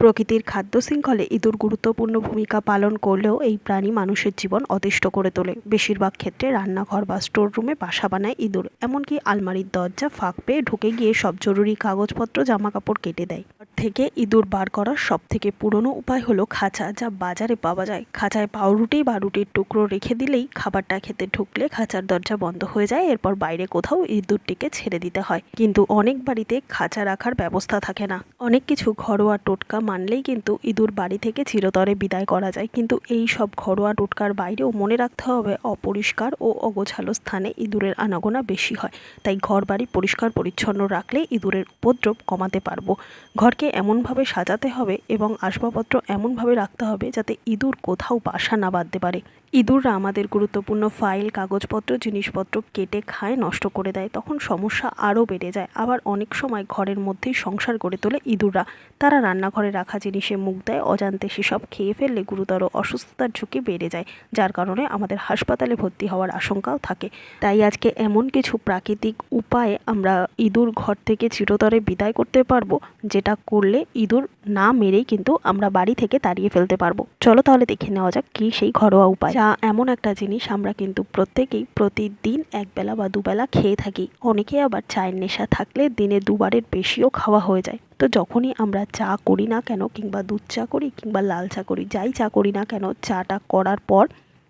প্রকৃতির খাদ্য শৃঙ্খলে ইঁদুর গুরুত্বপূর্ণ ভূমিকা পালন করলেও এই প্রাণী মানুষের জীবন অতিষ্ঠ করে তোলে। বেশিরভাগ ক্ষেত্রে রান্নাঘর বা স্টোর রুমে বাসা বানায় ইঁদুর, এমনকি আলমারির দরজা ফাঁক পেয়ে ঢুকে গিয়ে সব জরুরি কাগজপত্র, জামাকাপড় কেটে দেয়। থেকে ইঁদুর বার করার সব থেকে পুরনো উপায় হলো খাঁচা, যা বাজারে পাওয়া যায়। খাঁচায় পাউরুটি বা রুটির টুকরো রেখে দিলেই খাবারটা খেতে ঢুকলে খাঁচার দরজা বন্ধ হয়ে যায়, এরপর বাইরে কোথাও ইঁদুরটিকে ছেড়ে দিতে হয়। কিন্তু অনেক বাড়িতে খাঁচা রাখার ব্যবস্থা থাকে না। অনেক কিছু ঘরোয়া টোটকা মানলেই কিন্তু ইঁদুর বাড়ি থেকে চিরতরে বিদায় করা যায়। কিন্তু এই সব ঘরোয়া টোটকার বাইরেও মনে রাখতে হবে, অপরিষ্কার ও অগোছালো স্থানে ইঁদুরের আনাগোনা বেশি হয়। তাই ঘর বাড়ি পরিষ্কার পরিচ্ছন্ন রাখলে ইঁদুরের উপদ্রব কমাতে পারব। ঘরকে এমনভাবে সাজাতে হবে এবং আসবাবপত্র এমনভাবে রাখতে হবে যাতে ইঁদুর কোথাও বাসা না বাঁধতে পারে। ইঁদুররা আমাদের গুরুত্বপূর্ণ ফাইল, কাগজপত্র, জিনিসপত্র কেটে খায়, নষ্ট করে দেয়। তখন সমস্যা আরও বেড়ে যায়। আবার অনেক সময় ঘরের মধ্যেই সংসার গড়ে তোলে ইঁদুররা। তারা রান্নাঘরে রাখা জিনিসে মুখ দেয়, অজান্তে সেসব খেয়ে ফেললে গুরুতর অসুস্থতার ঝুঁকি বেড়ে যায়, যার কারণে আমাদের হাসপাতালে ভর্তি হওয়ার আশঙ্কাও থাকে। তাই আজকে এমন কিছু প্রাকৃতিক উপায়ে আমরা ইঁদুর ঘর থেকে চিরতরে বিদায় করতে পারব, যেটা করলে ইঁদুর না মেরেই কিন্তু আমরা বাড়ি থেকে তাড়িয়ে ফেলতে পারব। চলো তাহলে দেখে নেওয়া যাক কী সেই ঘরোয়া উপায়। যা এমন একটা জিনিস আমরা কিন্তু প্রত্যেকেই প্রতিদিন একবেলা বা দুবেলা খেয়ে থাকি। অনেকে আবার চায়ের নেশা থাকলে দিনে দুবারের বেশিও খাওয়া হয়ে যায়। তো যখনই আমরা চা করি না কেন কিংবা দুধ চা করি কিংবা লাল চা করি, যাই চা করি না কেন, চাটা করার পর,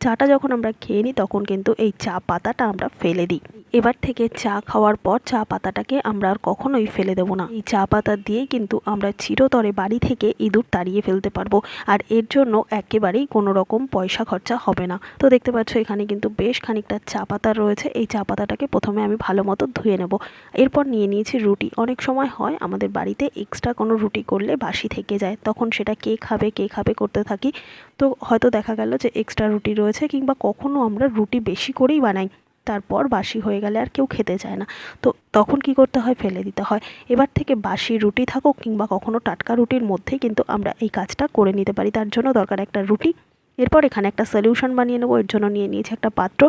চাটা যখন আমরা খেয়ে নিই তখন কিন্তু এই চা পাতাটা আমরা ফেলে দিই। এবার থেকে চা খাওয়ার পর চা পাতাটাকে আমরা আর কখনোই ফেলে দেবো না। এই চা পাতা দিয়েই কিন্তু আমরা চিরতরে বাড়ি থেকে ইঁদুর তাড়িয়ে ফেলতে পারব। আর এর জন্য একেবারেই কোনো রকম পয়সা খরচা হবে না। তো দেখতে পাচ্ছ, এখানে কিন্তু বেশ খানিকটা চা পাতা রয়েছে। এই চা পাতাটাকে প্রথমে আমি ভালো মতো ধুয়ে নেব। এরপর নিয়ে নিয়েছি রুটি। অনেক সময় হয় আমাদের বাড়িতে এক্সট্রা কোনো রুটি করলে বাসি থেকে যায়। তখন সেটা কে খাবে কে খাবে করতে থাকি। তো হয়তো দেখা গেল যে এক্সট্রা রুটি রয়েছে কিংবা কখনো আমরা রুটি বেশি করেই বানাই। তারপর বাসি হয়ে গেলে আর কেউ খেতে চায় না। তো তখন কি করতে হয়? ফেলে দিতে হয়। এবার থেকে বাসি রুটি থাকুক কিংবা কখনো টাটকা রুটির মধ্যেই কিন্তু আমরা এই কাজটা করে নিতে পারি। তার জন্য দরকার একটা রুটি। এরপর এখানে একটা সলিউশন বানিয়ে নেব। এর জন্য নিয়ে নিয়েছি একটা পাত্র।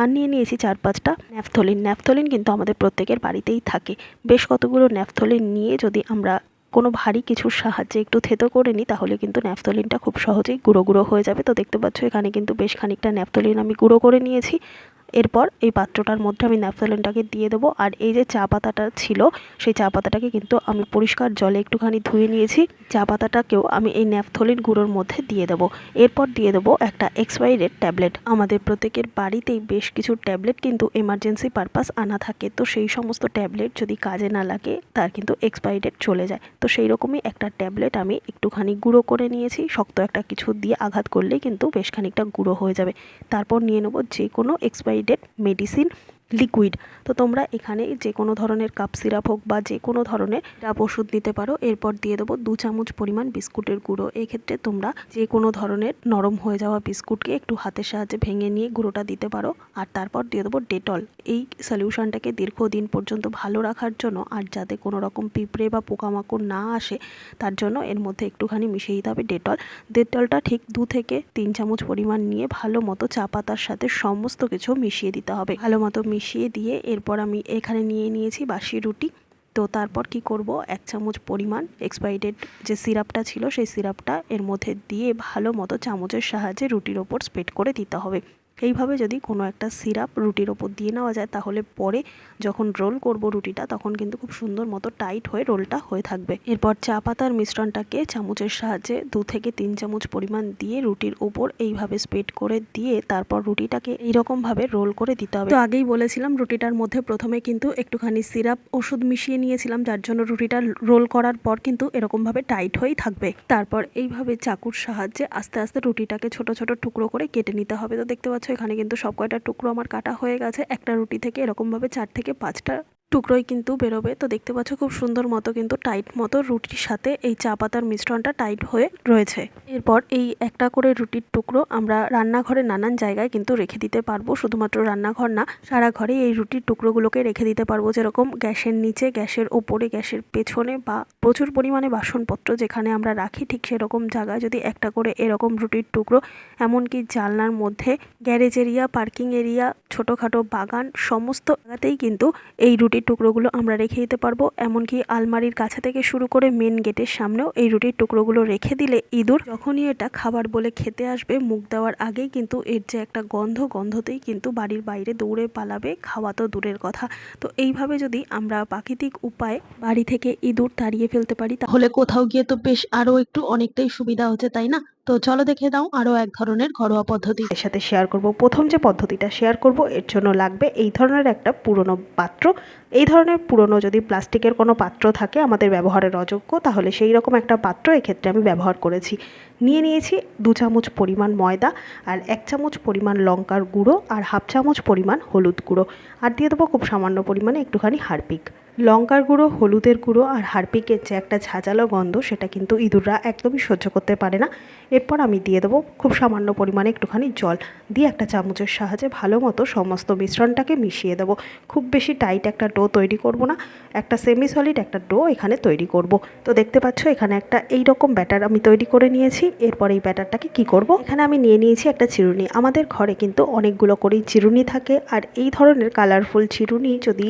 আর নিয়ে নিয়েছি চার পাঁচটা ন্যাফথলিন ন্যাফথলিন কিন্তু আমাদের প্রত্যেকের বাড়িতেই থাকে। বেশ কতগুলো ন্যাফথলিন নিয়ে যদি আমরা কোনো ভারী কিছুর সাহায্যে একটু থেতো করে নিই, তাহলে কিন্তু ন্যাফথলিনটা খুব সহজেই গুঁড়ো গুঁড়ো হয়ে যাবে। তো দেখতে পাচ্ছ এখানে কিন্তু বেশ খানিকটা ন্যাফথলিন আমি গুঁড়ো করে নিয়েছি। এরপর এই পাত্রটার মধ্যে আমি ন্যাপথলিনটাকে দিয়ে দেবো। আর এই যে চা পাতাটা ছিল, সেই চা পাতাটাকে কিন্তু আমি পরিষ্কার জলে একটুখানি ধুয়ে নিয়েছি। চা পাতাটাকেও আমি এই ন্যাপথলিন গুঁড়োর মধ্যে দিয়ে দেবো। এরপর দিয়ে দেবো একটা এক্সপাইরেড ট্যাবলেট। আমাদের প্রত্যেকের বাড়িতেই বেশ কিছু ট্যাবলেট কিন্তু এমার্জেন্সি পারপাস আনা থাকে। তো সেই সমস্ত ট্যাবলেট যদি কাজে না লাগে, তার কিন্তু এক্সপায়ারি ডেট চলে যায়। তো সেই রকমই একটা ট্যাবলেট আমি একটুখানি গুঁড়ো করে নিয়েছি। শক্ত একটা কিছু দিয়ে আঘাত করলেই কিন্তু বেশ খানিকটা গুঁড়ো হয়ে যাবে। তারপর নিয়ে নেব যে কোনো এক্সপায়ারি ডেট মেডিসিন লিকুইড তো তোমরা এখানে যে কোনো ধরনের কাপ সিরাপ হোক বা যে কোনো ধরনের সিরাপ ওষুধ নিতে পারো। এরপর দিয়ে দেবো দু চামচ পরিমাণ বিস্কুটের গুঁড়ো। এক্ষেত্রে তোমরা যে কোনো ধরনের নরম হয়ে যাওয়া বিস্কুটকে একটু হাতের সাহায্যে ভেঙে নিয়ে গুঁড়োটা দিতে পারো। আর তারপর দিয়ে দেবো ডেটল এই সলিউশনটাকে দীর্ঘদিন পর্যন্ত ভালো রাখার জন্য আর যাতে কোনো রকম পিঁপড়ে বা পোকামাকড় না আসে, তার জন্য এর মধ্যে একটুখানি মিশিয়ে দিতে হবে ডেটল ডেটলটা ঠিক দু থেকে তিন চামচ পরিমাণ নিয়ে ভালো মতো চা পাতার সাথে সমস্ত কিছু মিশিয়ে দিতে হবে। ভালো মতো মিশিয়ে দিয়ে এরপর আমি এখানে নিয়ে নিয়েছি বাসি রুটি। তো তারপর কি করব? এক চামচ পরিমাণ এক্সপাইরেড যে সিরাপটা ছিল, সেই সিরাপটা এর মধ্যে দিয়ে ভালো মতো চামচের সাহায্যে রুটির ওপর স্প্রেড করে দিতে হবে। এইভাবে যদি কোনো একটা সিরাপ রুটির ওপর দিয়ে নেওয়া যায়, তাহলে পরে যখন রোল করব রুটিটা, তখন কিন্তু খুব সুন্দর মতো টাইট হয়ে রোলটা হয়ে থাকবে। এরপর চা পাতার মিশ্রণটাকে চামচের সাহায্যে দু থেকে তিন চামচ পরিমাণ দিয়ে রুটির ওপর এইভাবে স্প্রেড করে দিয়ে তারপর রুটিটাকে এইরকমভাবে রোল করে দিতে হবে। তো আগেই বলেছিলাম, রুটিটার মধ্যে প্রথমে কিন্তু একটুখানি সিরাপ ওষুধ মিশিয়ে নিয়েছিলাম, যার জন্য রুটিটা রোল করার পর কিন্তু এরকমভাবে টাইট হয়েই থাকবে। তারপর এইভাবে চাকুর সাহায্যে আস্তে আস্তে রুটিটাকে ছোট ছোট টুকরো করে কেটে নিতে হবে। তো দেখতে পাচ্ছ এখানে কিন্তু সব কয়টা টুকরো আমার কাটা হয়ে গেছে। একটা রুটি থেকে এরকমভাবে চার থেকে পাঁচটা টুকরোই কিন্তু বেরোবে। তো দেখতে পাচ্ছ খুব সুন্দর মতো কিন্তু টাইট মতো রুটির সাথে এই চা পাতার মিশ্রণটা টাইট হয়ে রয়েছে। এরপর এই একটা করে রুটির টুকরো আমরা রান্নাঘরে নানান জায়গায় কিন্তু রেখে দিতে পারব। শুধুমাত্র রান্নাঘর না, সারা ঘরে এই রুটির টুকরোগুলোকে রেখে দিতে পারব। যেরকম গ্যাসের নিচে, গ্যাসের ওপরে, গ্যাসের পেছনে বা প্রচুর পরিমাণে বাসনপত্র যেখানে আমরা রাখি, ঠিক সেরকম জায়গায় যদি একটা করে এরকম রুটির টুকরো, এমনকি জানলার মধ্যে, গ্যারেজ এরিয়া, পার্কিং এরিয়া, ছোটোখাটো বাগান, সমস্ত জায়গাতেই কিন্তু এই রুটি রুটির টুকরোগুলো আমরা রেখে দিতে পারব। এমনকি আলমারির কাছে থেকে শুরু করে মেন গেটের সামনেও এই রুটির টুকরোগুলো রেখে দিলে ইঁদুর যখনই এটা খাবার বলে খেতে আসবে, মুখ দেওয়ার আগেই কিন্তু এর যে একটা গন্ধ, গন্ধতেই কিন্তু বাড়ির বাইরে দৌড়ে পালাবে। খাওয়া তো দূরের কথা। তো এইভাবে যদি আমরা প্রাকৃতিক উপায়ে বাড়ি থেকে ইঁদুর তাড়িয়ে ফেলতে পারি, তাহলে কোথাও গিয়ে তো বেশ আরও একটু অনেকটাই সুবিধা হচ্ছে, তাই না? তো চলো দেখে দাও আরও এক ধরনের ঘরোয়া পদ্ধতি। এর সাথে শেয়ার করব। প্রথম যে পদ্ধতিটা শেয়ার করব, এর জন্য লাগবে এই ধরনের একটা পুরনো পাত্র। এই ধরনের পুরনো যদি প্লাস্টিকের কোনো পাত্র থাকে আমাদের ব্যবহারের অযোগ্য, তাহলে সেই রকম একটা পাত্র এক্ষেত্রে আমি ব্যবহার করেছি। নিয়ে নিয়েছি দু চামচ পরিমাণ ময়দা আর এক চামচ পরিমাণ লঙ্কার গুঁড়ো আর হাফ চামচ পরিমাণ হলুদ গুঁড়ো। আর দিয়ে দেবো খুব সামান্য পরিমাণে একটুখানি হারপিক লঙ্কার গুঁড়ো, হলুদের গুঁড়ো আর হারপিকের যে একটা ঝাঁঝালো গন্ধ, সেটা কিন্তু ইঁদুররা একদমই সহ্য করতে পারে না। এরপর আমি দিয়ে দেবো খুব সামান্য পরিমাণে একটুখানি জল। দিয়ে একটা চামচের সাহায্যে ভালো মতো সমস্ত মিশ্রণটাকে মিশিয়ে দেবো। খুব বেশি টাইট একটা ডো তৈরি করব না। একটা সেমি সলিড একটা ডো এখানে তৈরি করব। তো দেখতে পাচ্ছ, এখানে একটা এই রকম ব্যাটার আমি তৈরি করে নিয়েছি। এরপর এই ব্যাটারটাকে কি করব? এখানে আমি নিয়ে নিয়েছি একটা চিরুনি। আমাদের ঘরে কিন্তু অনেকগুলো করেই চিরুনি থাকে। আর এই ধরনের কালারফুল চিরুনি যদি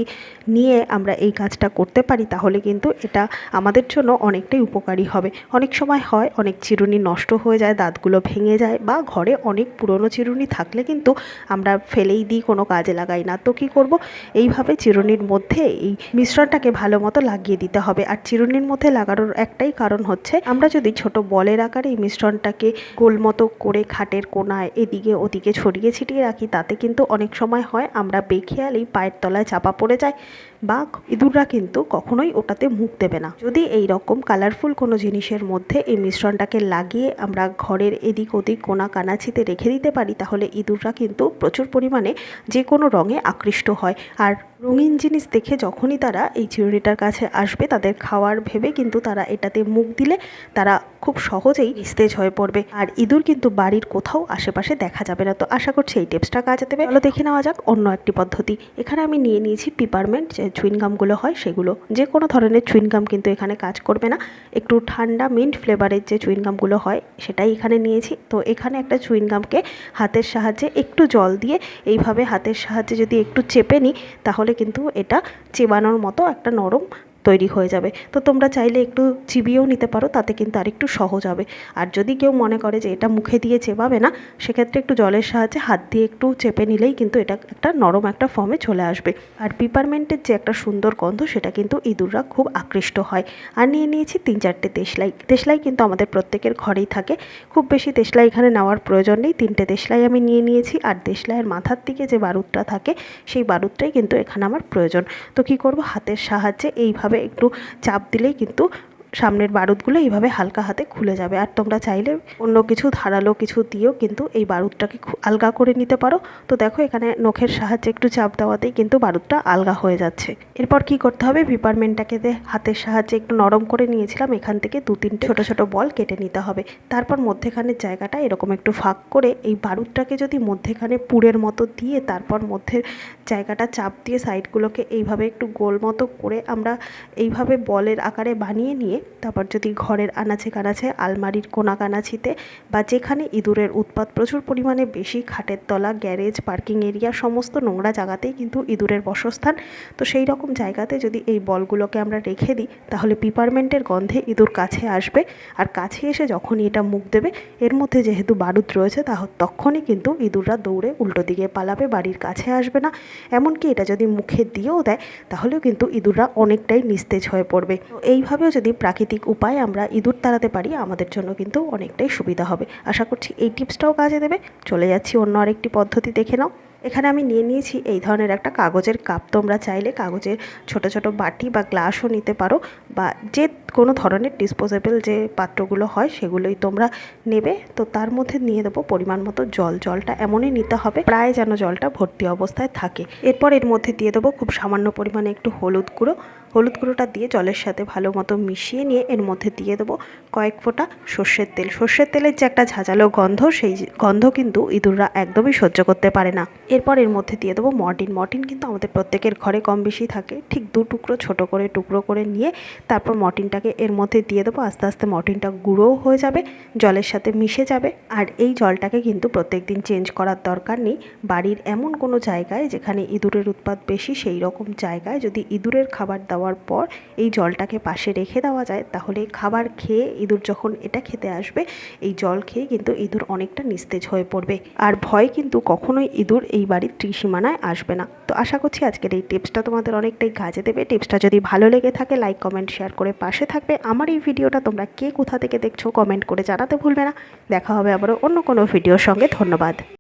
নিয়ে আমরা এই কাজটা করতে পারি, তাহলে কিন্তু এটা আমাদের জন্য অনেকটাই উপকারী হবে। অনেক সময় হয়, অনেক চিরুনি নষ্ট হয়ে যায়, দাঁতগুলো ভেঙে যায় বা ঘরে অনেক পুরনো চিরুনি থাকলে কিন্তু আমরা ফেলেই দিই, কোনো কাজে লাগাই না। তো কী করব? এইভাবে চিরুনির মধ্যে এই মিশ্রণটাকে ভালো মতো লাগিয়ে দিতে হবে। আর চিরুনির মধ্যে লাগানোর একটাই কারণ হচ্ছে, আমরা যদি ছোট বলের আকারে এই মিশ্রণটাকে গোল মতো করে খাটের কোনায় এদিকে ওদিকে ছড়িয়ে ছিটিয়ে রাখি, তাতে কিন্তু অনেক সময় হয় আমরা বেখেয়ালেই পায়ের তলায় চাপা পড়ে যায় বা ইঁদুররা কিন্তু কখনোই ওটাতে মুখ দেবে না। যদি এই রকম কালারফুল কোনো জিনিসের মধ্যে এই মিশ্রণটাকে লাগিয়ে আমরা ঘরের এদিক ওদিক কোনা কানাচিতে রেখে দিতে পারি, তাহলে ইঁদুররা কিন্তু প্রচুর পরিমাণে যে কোনো রঙে আকৃষ্ট হয়। আর রঙিন জিনিস দেখে যখনই তারা এই চিরুনিটার কাছে আসবে, তাদের খাওয়ার ভেবে কিন্তু তারা এটাতে মুখ দিলে তারা খুব সহজেই নিস্তেজ হয়ে পড়বে। আর ইঁদুর কিন্তু বাড়ির কোথাও আশেপাশে দেখা যাবে না। তো আশা করছি এই টিপসটা কাজে দেবে। চলো দেখে নেওয়া যাক অন্য একটি পদ্ধতি। এখানে আমি নিয়ে নিয়েছি পিপারমেন্ট যে চুইনগামগুলো হয় সেগুলো। যে কোনো ধরনের চুইনগাম কিন্তু এখানে কাজ করবে না। একটু ঠান্ডা মিন্ট ফ্লেভারের যে চুইনগামগুলো হয়, সেটাই এখানে নিয়েছি। তো এখানে একটা চুইনগামকে হাতের সাহায্যে একটু জল দিয়ে এইভাবে হাতের সাহায্যে যদি একটু চেপে নিই, তাহলে কিন্তু এটা চেবানোর মতো একটা নরম তৈরি হয়ে যাবে। তো তোমরা চাইলে একটু চিবিয়েও নিতে পারো, তাতে কিন্তু আরেকটু সহজ হবে। আর যদি কেউ মনে করে যে এটা মুখে দিয়ে চেবাবে না, সেক্ষেত্রে একটু জলের সাহায্যে হাত দিয়ে একটু চেপে নিলেই কিন্তু এটা একটা নরম একটা ফর্মে চলে আসবে। আর পিপারমেন্টের যে একটা সুন্দর গন্ধ, সেটা কিন্তু ইঁদুররা খুব আকৃষ্ট হয়। আর নিয়ে নিয়েছি তিন চারটে দেশলাই দেশলাই কিন্তু আমাদের প্রত্যেকের ঘরেই থাকে। খুব বেশি দেশলাই এখানে নেওয়ার প্রয়োজন নেই। তিনটে দেশলাই আমি নিয়ে নিয়েছি। আর দেশলাইয়ের মাথার দিকে যে বারুদটা থাকে, সেই বারুদটাই কিন্তু এখানে আমার প্রয়োজন। তো কী করব? হাতের সাহায্যে এইভাবে একটু চাপ দিলেই কিন্তু সামনের বারুদগুলো এইভাবে হালকা হাতে খুলে যাবে। আর তোমরা চাইলে অন্য কিছু ধারালো কিছু দিয়েও কিন্তু এই বারুদটাকে আলগা করে নিতে পারো। তো দেখো এখানে নখের সাহায্যে একটু চাপ দেওয়াতেই কিন্তু বারুদটা আলগা হয়ে যাচ্ছে। এরপর কি করতে হবে? পিপারমেন্টটাকে হাতের সাহায্যে একটু নরম করে নিয়েছিলাম। এখান থেকে দু তিনটে ছোটো ছোটো বল কেটে নিতে হবে। তারপর মধ্যেখানের জায়গাটা এরকম একটু ফাঁক করে এই বারুদটাকে যদি মধ্যেখানে পুরের মতো দিয়ে তারপর মধ্যের জায়গাটা চাপ দিয়ে সাইডগুলোকে এইভাবে একটু গোল মতো করে আমরা এইভাবে বলের আকারে বানিয়ে নিয়ে তারপর যদি ঘরের আনাচে কানাচে, আলমারির কোনা কানাচিতে বা যেখানে ইঁদুরের উৎপাত প্রচুর পরিমাণে বেশি, খাটের তলা, গ্যারেজ, পার্কিং এরিয়া, সমস্ত নোংরা জায়গাতেই কিন্তু ইঁদুরের বসস্থান। তো সেই রকম জায়গাতে যদি এই বলগুলোকে আমরা রেখে দিই, তাহলে পিপারমেন্টের গন্ধে ইঁদুর কাছে আসবে। আর কাছে এসে যখনই এটা মুখ দেবে, এর মধ্যে যেহেতু বারুদ রয়েছে তা তখনই কিন্তু ইঁদুররা দৌড়ে উল্টো দিকে পালাবে, বাড়ির কাছে আসবে না। এমনকি এটা যদি মুখে দিয়েও দেয়, তাহলেও কিন্তু ইঁদুররা অনেকটাই নিস্তেজ হয়ে পড়বে। এইভাবেও যদি প্রাকৃতিক উপায় আমরা ইঁদুর তাড়াতে পারি, আমাদের জন্য কিন্তু অনেকটাই সুবিধা হবে। আশা করছি এই টিপসটাও কাজে দেবে। চলে যাচ্ছি অন্য আরেকটি পদ্ধতি দেখে নাও। এখানে আমি নিয়ে নিয়েছি এই ধরনের একটা কাগজের কাপ। তোমরা চাইলে কাগজের ছোট ছোট বাটি বা গ্লাসও নিতে পারো বা যে কোনো ধরনের ডিসপোজেবল যে পাত্রগুলো হয় সেগুলোই তোমরা নেবে। তো তার মধ্যে নিয়ে দেবো পরিমাণ মতো জল। জলটা এমনই নিতে হবে, প্রায় যেন জলটা ভর্তি অবস্থায় থাকে। এরপর এর মধ্যে দিয়ে দেবো খুব সামান্য পরিমাণে একটু হলুদ গুঁড়ো। হলুদ গুঁড়োটা দিয়ে জলের সাথে ভালো মতো মিশিয়ে নিয়ে এর মধ্যে দিয়ে দেবো কয়েক ফোঁটা সর্ষের তেল। সর্ষের তেলের যে একটা ঝাঁঝালো গন্ধ, সেই গন্ধ কিন্তু ইঁদুররা একদমই সহ্য করতে পারে না। এরপর এর মধ্যে দিয়ে দেবো মর্টিন মর্টিন কিন্তু আমাদের প্রত্যেকের ঘরে কম বেশি থাকে। ঠিক দু টুকরো ছোট করে টুকরো করে নিয়ে তারপর মর্টিনটাকে মর্টিনটাকে এর মধ্যে দিয়ে দেবো। আস্তে আস্তে মর্টিনটা গুঁড়োও হয়ে যাবে, জলের সাথে মিশে যাবে। আর এই জলটাকে কিন্তু প্রত্যেক দিন চেঞ্জ করার দরকার নেই। বাড়ির এমন কোনো জায়গায় যেখানে ইঁদুরের উৎপাত বেশি, সেই রকম জায়গায় যদি ইঁদুরের খাবার দেওয়ার পর এই জলটাকে পাশে রেখে দেওয়া যায়, তাহলে খাবার খেয়ে ইঁদুর যখন এটা খেতে আসবে, এই জল খেয়ে কিন্তু ইঁদুর অনেকটা নিস্তেজ হয়ে পড়বে। আর ভয় কিন্তু কখনোই ইঁদুর এই বাড়ির ত্রিসীমানায় আসবে না। তো আশা করছি আজকের এই টিপসটা তোমাদের অনেকটাই কাজে দেবে। টিপসটা যদি ভালো লেগে থাকে লাইক কমেন্ট শেয়ার করে পাশে থাকবে। আমার এই ভিডিওটা তোমরা কে কোথা থেকে দেখছ কমেন্ট করে জানাতে ভুলবে না। দেখা হবে আবারও অন্য কোনো ভিডিওর সঙ্গে। ধন্যবাদ।